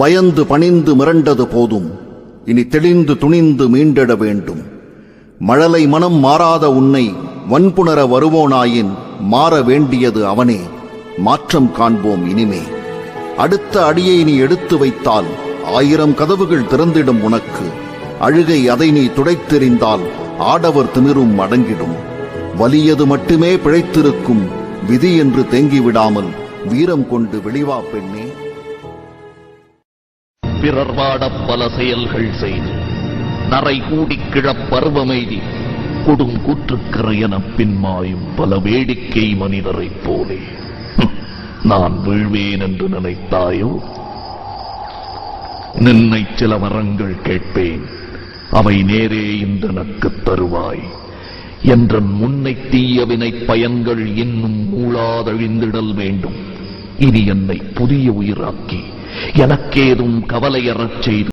பயந்து பணிந்து மிரண்டது போதும். இனி தெளிந்து துணிந்து மீண்டிட வேண்டும். மழலை மனம் மாறாத உன்னை வன்புணர வருவோனாயின் மாற வேண்டியது அவனே. மாற்றம் காண்போம் இனிமே. அடுத்த அடியை நீ எடுத்து வைத்தால் ஆயிரம் கதவுகள் திறந்திடும் உனக்கு. அழுகை அதை நீ துடைத்தெறிந்தால் ஆடவர் திமிரும் அடங்கிடும். வலியது மட்டுமே பிழைத்திருக்கும் விதி என்று தேங்கிவிடாமல் வீரம் கொண்டு வெளிவா பெண்ணே. பிறர் வாடப் பல செயல்கள் செய்து நரை கூடி கிழப் கொடுங்கூற்றுக்கரை எனப் பின்மாயும் பல வேடிக்கை மனிதரைப் போலே. நான் வீழ்வேன் என்று நினைத்தாயோ? நின்னை சில வரங்கள் கேட்பேன் அவை நேரே இந்தனக்குத் தருவாய். என்ற முன்னை தீயவினை பயன்கள் இன்னும் மூளாதழிந்திடல் வேண்டும். இனி என்னை புதிய உயிராக்கி எனக்கேதும் கவலையறச் செய்து